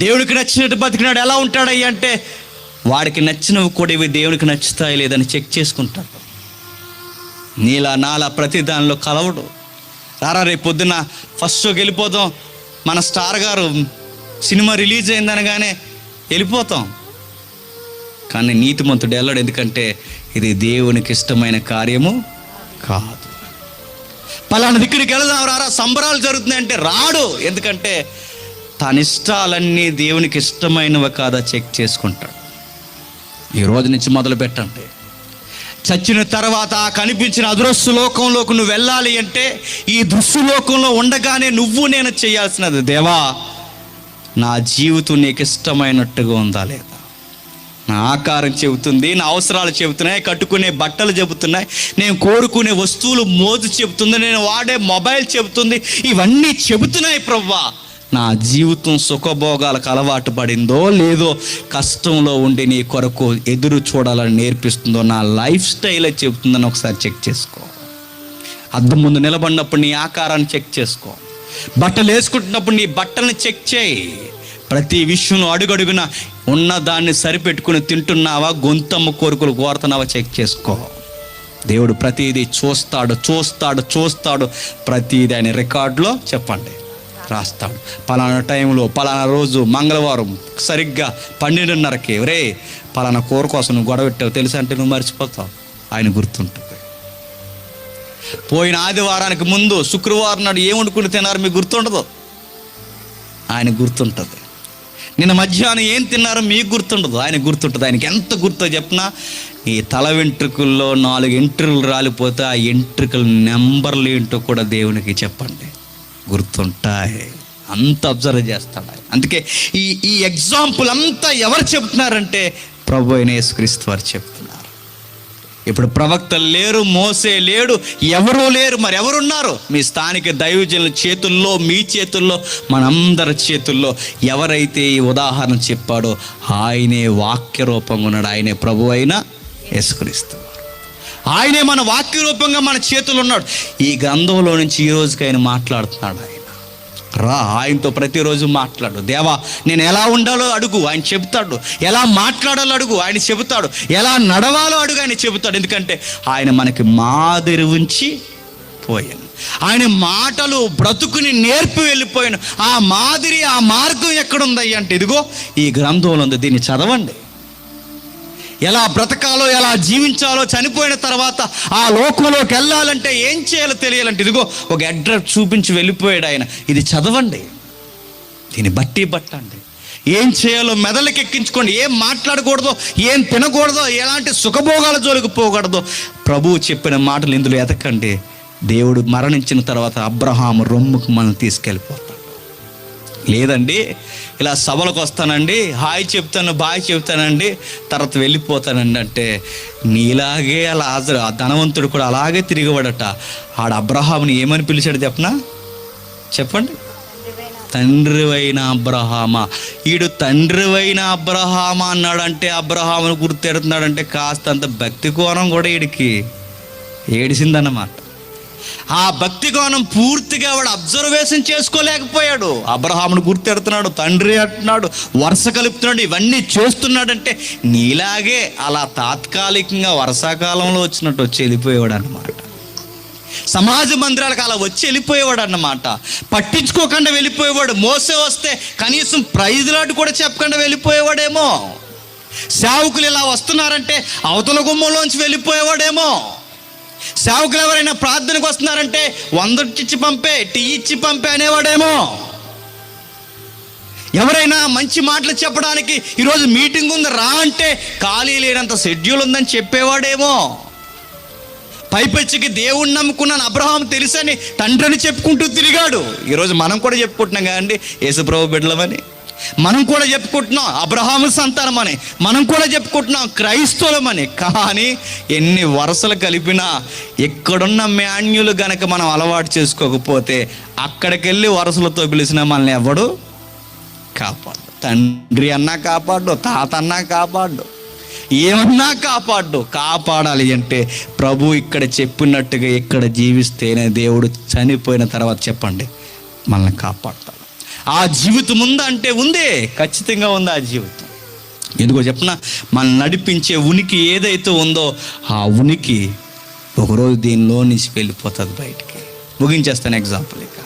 దేవుడికి నచ్చినట్టు బతికినాడు. ఎలా ఉంటాడయ్యా అంటే వాడికి నచ్చినవి కూడా ఇవి దేవునికి నచ్చుతాయి లేదని చెక్ చేసుకుంటాడు. నీలా నాలా ప్రతి దానిలో కలవడు. రారా రేపు పొద్దున ఫస్ట్ షోకి వెళ్ళిపోతాం మన స్టార్ గారు సినిమా రిలీజ్ అయిందనగానే వెళ్ళిపోతాం. కానీ నీతిమంతుడు వెళ్ళడు ఎందుకంటే ఇది దేవునికి ఇష్టమైన కార్యము కాదు. పలానా దిక్కుడికి వెళదాం రారా సంబరాలు జరుగుతున్నాయి అంటే రాడు. ఎందుకంటే తన ఇష్టాలన్నీ దేవునికి ఇష్టమైనవి కాదా చెక్ చేసుకుంటాడు ఈ రోజు నుంచి మొదలు పెట్టండి. చచ్చిన తర్వాత ఆ కనిపించిన అదృశ్య లోకంలోకి నువ్వు వెళ్ళాలి అంటే ఈ దృశ్యలోకంలో ఉండగానే నువ్వు నేను చేయాల్సినది దేవా నా జీవితం నీకు ఇష్టమైనట్టుగా ఉందా లేదా? నా ఆకారం చెబుతుంది నా అవసరాలు చెబుతున్నాయి కట్టుకునే బట్టలు చెబుతున్నాయి నేను కోరుకునే వస్తువులు మోజు చెబుతుంది నేను వాడే మొబైల్ చెబుతుంది ఇవన్నీ చెబుతున్నాయి ప్రవ్వా. నా జీవితం సుఖభోగాలకు అలవాటు పడిందో లేదో కష్టంలో ఉండి నీ కొరకు ఎదురు చూడాలని నేర్పిస్తుందో నా లైఫ్ స్టైలే చెబుతుందని ఒకసారి చెక్ చేసుకో. అద్దం ముందు నిలబడినప్పుడు నీ ఆకారాన్ని చెక్ చేసుకో. బట్టలు వేసుకుంటున్నప్పుడు నీ బట్టల్ని చెక్ చేయి. ప్రతి విషయంలో అడుగడుగున ఉన్న దాన్ని సరిపెట్టుకుని తింటున్నావా గొంతమ్మ కోరికలు కోరుతున్నావా చెక్ చేసుకో. దేవుడు ప్రతిదీ చూస్తాడు చూస్తాడు చూస్తాడు. ప్రతిదీ ఆయన రికార్డులో చెప్పండి. రాస్తాడు పలానా టైంలో పలానా రోజు మంగళవారం సరిగ్గా పన్నెండున్నరకి. రే పలానా కూర కోసం నువ్వు గొడవెట్టావు తెలుసా అంటే నువ్వు మర్చిపోతావు? ఆయన గుర్తుంటుంది పోయిన ఆదివారానికి ముందు శుక్రవారం నాడు ఏం వండుకుని తిన్నారు మీకు గుర్తుండదు? ఆయన గుర్తుంటుంది. నిన్న మధ్యాహ్నం ఏం తిన్నారో మీకు గుర్తుండదు. ఆయన గుర్తుంటుంది. ఆయనకి ఎంత గుర్తో చెప్పినా ఈ తల వెంట్రుకల్లో నాలుగు ఎంట్రులు రాలిపోతే ఆ ఎంట్రుకల నెంబర్లు ఏంటో కూడా దేవునికి చెప్పండి. గుర్తుంటాయి. అంత అబ్జర్వ్ చేస్తాడు. ఆయన అందుకే ఈ ఈ ఎగ్జాంపుల్ అంతా ఎవరు చెప్తున్నారంటే ప్రభు అయిన యేసుక్రీస్తు వారు చెప్తున్నారు. ఇప్పుడు ప్రవక్తలు లేరు మోసే లేడు ఎవరూ లేరు మరి ఎవరున్నారు? మీ స్థానిక దైవజనుల చేతుల్లో మీ చేతుల్లో మనందరి చేతుల్లో ఎవరైతే ఈ ఉదాహరణ చెప్పాడో ఆయనే వాక్య రూపంగా ఉన్నాడు. ఆయనే ప్రభు అయిన యేసుక్రీస్తు. ఆయనే మన వాక్య రూపంగా మన చేతులు ఉన్నాడు. ఈ గ్రంథంలో నుంచి ఈ రోజుకి ఆయన మాట్లాడుతున్నాడు ఆయన. రా ఆయనతో ప్రతిరోజు మాట్లాడు. దేవా నేను ఎలా ఉండాలో అడుగు ఆయన చెబుతాడు. ఎలా మాట్లాడాలో అడుగు ఆయన చెబుతాడు. ఎలా నడవాలో అడుగు ఆయన చెబుతాడు. ఎందుకంటే ఆయన మనకి మాదిరి ఉంచి పోయాను ఆయన మాటలు బ్రతుకుని నేర్పి వెళ్ళిపోయాను ఆ మాదిరి ఆ మార్గం ఎక్కడుందయ్యంటే ఇదిగో ఈ గ్రంథంలో ఉంది. దీన్ని చదవండి. ఎలా బ్రతకాలో ఎలా జీవించాలో చనిపోయిన తర్వాత ఆ లోకంలోకి వెళ్ళాలంటే ఏం చేయాలో తెలియాలంటే ఇదిగో ఒక అడ్రస్ చూపించి వెళ్ళిపోయాడు ఆయన. ఇది చదవండి. దీన్ని బట్టి పట్టండి. ఏం చేయాలో మెదళ్ళకి ఎక్కించుకోండి. ఏం మాట్లాడకూడదో ఏం తినకూడదో ఎలాంటి సుఖభోగాల జోలికి పోకూడదో. ప్రభువు చెప్పిన మాటలు ఇందులో ఎతకండి. దేవుడు మరణించిన తర్వాత అబ్రహాము రొమ్ముకు మనం తీసుకెళ్ళిపోతాం లేదండి. ఇలా సభలకు వస్తానండి. హాయ్ చెప్తాను బాయ్ చెప్తానండి. తర్వాత వెళ్ళిపోతానండి అంటే నీలాగే అలా హాజరు. ఆ ధనవంతుడు కూడా అలాగే తిరిగివాడట. ఆడ అబ్రహాముని ఏమని పిలిచాడు చెప్పనా? చెప్పండి. తండ్రివైన అబ్రహామా. ఈడు తండ్రివైన అబ్రహామా అన్నాడంటే అబ్రహామును గుర్తెడుతున్నాడంటే కాస్తంత భక్తి కోణం కూడా వీడికి ఏడిసిందన్నమాట. ఆ భక్తి కోణం పూర్తిగా వాడు అబ్జర్వేషన్ చేసుకోలేకపోయాడు. అబ్రహామును గుర్తెడుతున్నాడు తండ్రి అంటున్నాడు వరుస కలుపుతున్నాడు ఇవన్నీ చేస్తున్నాడంటే నీలాగే అలా తాత్కాలికంగా వర్షాకాలంలో వచ్చినట్టు వచ్చి వెళ్ళిపోయేవాడు అన్నమాట సమాజ మందిరాలకు అలా వచ్చి వెళ్ళిపోయేవాడు అన్నమాట పట్టించుకోకుండా వెళ్ళిపోయేవాడు మోసే వస్తే కనీసం ప్రైజ్ లాంటి కూడా చెప్పకుండా వెళ్ళిపోయేవాడేమో. సేవకులు ఇలా వస్తున్నారంటే అవతల గుమ్మంలోంచి వెళ్ళిపోయేవాడేమో. సేవకులు ఎవరైనా ప్రార్థనకు వస్తున్నారంటే వంద ఇచ్చి పంపే టీ ఇచ్చి పంపే అనేవాడేమో. ఎవరైనా మంచి మాటలు చెప్పడానికి ఈరోజు మీటింగ్ ఉంది రా అంటే ఖాళీ లేనంత షెడ్యూల్ ఉందని చెప్పేవాడేమో. పైపెచ్చికి దేవుణ్ణి నమ్ముకున్నాను అబ్రహాం తెలుసని తండ్రిని చెప్పుకుంటూ తిరిగాడు. ఈరోజు మనం కూడా చెప్పుకుంటున్నాం కదండి యేసుప్రభు బిడ్డలమని. మనం కూడా చెప్పుకుంటున్నాం అబ్రహాము సంతానమని మనం కూడా చెప్పుకుంటున్నాం క్రైస్తవులమని. కానీ ఎన్ని వరుసలు కలిపినా ఎక్కడున్న మాన్యులు గనక మనం అలవాటు చేసుకోకపోతే అక్కడికెళ్ళి వరుసలతో పిలిచిన మనల్ని ఎవడు? కాపాడు. తండ్రి అన్నా కాపాడు తాత అన్నా కాపాడు. ఏమన్నా కాపాడు. కాపాడాలి అంటే ప్రభు ఇక్కడ చెప్పినట్టుగా ఇక్కడ జీవిస్తేనే దేవుడు చనిపోయిన తర్వాత చెప్పండి. మనల్ని కాపాడుతాం ఆ జీవితం ఉందా అంటే ఉందే ఖచ్చితంగా ఉంది ఆ జీవితం. ఎందుకో చెప్పిన మనం నడిపించే ఉనికి ఏదైతే ఉందో ఆ ఉనికి ఒకరోజు దీనిలో నుంచి వెళ్ళిపోతుంది బయటికి. ముగించేస్తాను ఎగ్జాంపుల్ ఇక.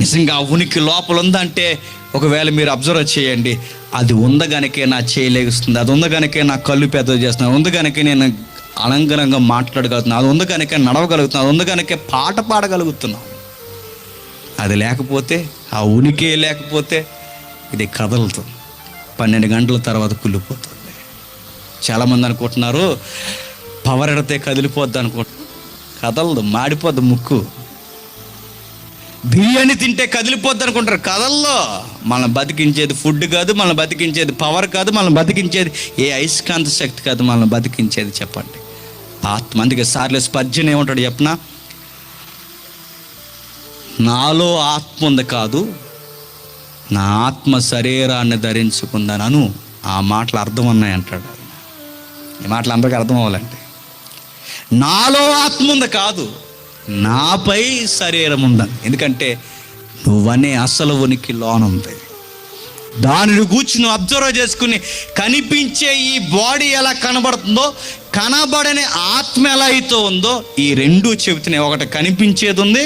నిజంగా ఆ ఉనికి లోపల ఉందంటే ఒకవేళ మీరు అబ్జర్వ్ చేయండి అది ఉందగనకే నా చేయలేగుస్తుంది అది ఉందగనకే నా కళ్ళు పెద్ద చేస్తున్నాను ఉందగనకే నేను అలంకరంగా మాట్లాడగలుగుతున్నాను అది ఉందగనకే నడవగలుగుతున్నాను అది ఉందగనకే పాట పాడగలుగుతున్నాను. అది లేకపోతే ఆ ఉనికి లేకపోతే ఇది కదలుతుంది పన్నెండు గంటల తర్వాత కుళ్ళిపోతుంది. చాలామంది అనుకుంటున్నారు పవర్ ఎడితే కదిలిపోద్ది అనుకుంటున్నారు కదలదు మాడిపోద్ది ముక్కు. బిర్యానీ తింటే కదిలిపోద్ది అనుకుంటారు కదల్లో. మనం బతికించేది ఫుడ్ కాదు మనం బతికించేది పవర్ కాదు మనం బతికించేది ఏ అయస్కాంత శక్తి కాదు మనం బతికించేది చెప్పండి. ఆత్మ అందుకే సార్లు స్పర్జన ఏమంటాడు చెప్పనా? నాలో ఆత్మ ఉంది కాదు నా ఆత్మ శరీరాన్ని ధరించుకుందనను ఆ మాటలు అర్థం ఉన్నాయి అంటాడు. ఈ మాటలు అందరికీ అర్థం అవ్వాలండి నాలో ఆత్మ ఉంది కాదు నాపై శరీరం ఉందని. ఎందుకంటే నువ్వనే అసలు ఉనికి లోనుంది దానిని కూర్చి నువ్వు అబ్జర్వ్ చేసుకుని కనిపించే ఈ బాడీ ఎలా కనబడుతుందో కనబడని ఆత్మ ఎలా అయితే ఉందో ఈ రెండు చెబుతున్నాయి ఒకటి కనిపించేది ఉంది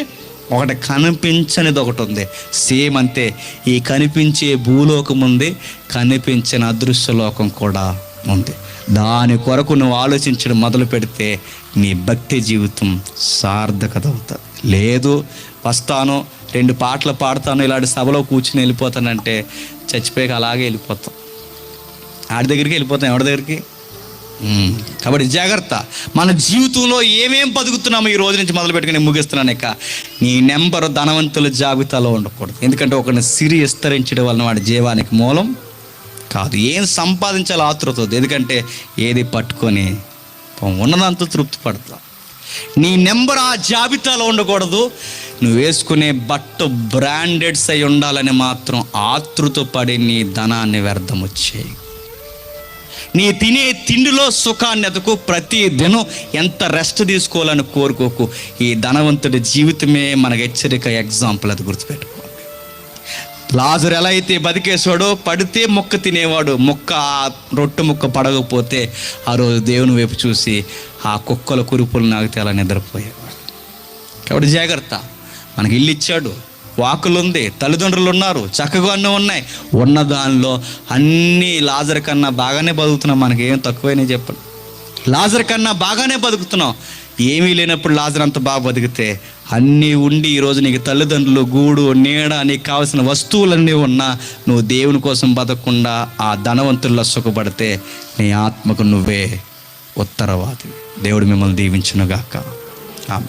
ఒకటి కనిపించనిది ఒకటి ఉంది. సేమ్ అంతే. ఈ కనిపించే భూలోకం ఉంది. కనిపించిన అదృశ్య లోకం కూడా ఉంది. దాని కొరకు నువ్వు ఆలోచించడం మొదలు పెడితే నీ భక్తి జీవితం సార్థకత అవుతుంది లేదు వస్తాను రెండు పాటలు పాడతాను ఇలాంటి సభలో కూర్చుని వెళ్ళిపోతానంటే చచ్చిపోయాక అలాగే వెళ్ళిపోతాం. ఆడి దగ్గరికి వెళ్ళిపోతాం. ఎవరి దగ్గరికి? కాబట్టి జాగ్రత్త. మన జీవితంలో ఏమేం బతుకుతున్నామో ఈ రోజు నుంచి మొదలు పెట్టుకుని ముగిస్తున్నాను ఇక. నీ నెంబర్ ధనవంతుల జాబితాలో ఉండకూడదు. ఎందుకంటే ఒకరిని సిరి విస్తరించడం వలన వాడి జీవానికి మూలం కాదు. ఏం సంపాదించాలో ఆతృత ఎందుకంటే ఏది పట్టుకొని ఉన్నదంతా తృప్తి పడతాం. నీ నెంబర్ ఆ జాబితాలో ఉండకూడదు. నువ్వు వేసుకునే బట్ట బ్రాండెడ్స్ అయి ఉండాలని మాత్రం ఆతృత పడి నీ ధనాన్ని వ్యర్థం వచ్చేయి నీ తినే తిండిలో సుఖాన్ని ఎతకు ప్రతి దినం ఎంత రెస్ట్ తీసుకోవాలని కోరుకోకు. ఈ ధనవంతుడి జీవితమే మనకు హెచ్చరిక ఎగ్జాంపుల్ అది గుర్తుపెట్టుకోండి లాజరు ఎలా అయితే బతికేసాడో పడితే మొక్క తినేవాడు మొక్క రొట్టె ముక్క పడకపోతే ఆ రోజు దేవుని వైపు చూసి ఆ కుక్కల కురుపులు నాగితే అలా నిద్రపోయేవాడు. కాబట్టి జాగ్రత్త మనకి ఇల్లు ఇచ్చాడు. వాకులుంది తల్లిదండ్రులు ఉన్నారు చక్కగా అన్నీ ఉన్నాయి. ఉన్న దానిలో అన్నీ లాజర్ కన్నా బాగానే బతుకుతున్నాం మనకి ఏం తక్కువైనా చెప్పండి. లాజర్ కన్నా బాగానే బతుకుతున్నాం. ఏమీ లేనప్పుడు లాజర్ అంత బాగా బతికితే అన్నీ ఉండి ఈరోజు నీకు తల్లిదండ్రులు గూడు నీడ నీకు కావాల్సిన వస్తువులన్నీ ఉన్నా నువ్వు దేవుని కోసం బతకకుండా ఆ ధనవంతుల్లో సుఖపడితే నీ ఆత్మకు నువ్వే ఉత్తరవాది. దేవుడు మిమ్మల్ని దీవించునుగాక. ఆమె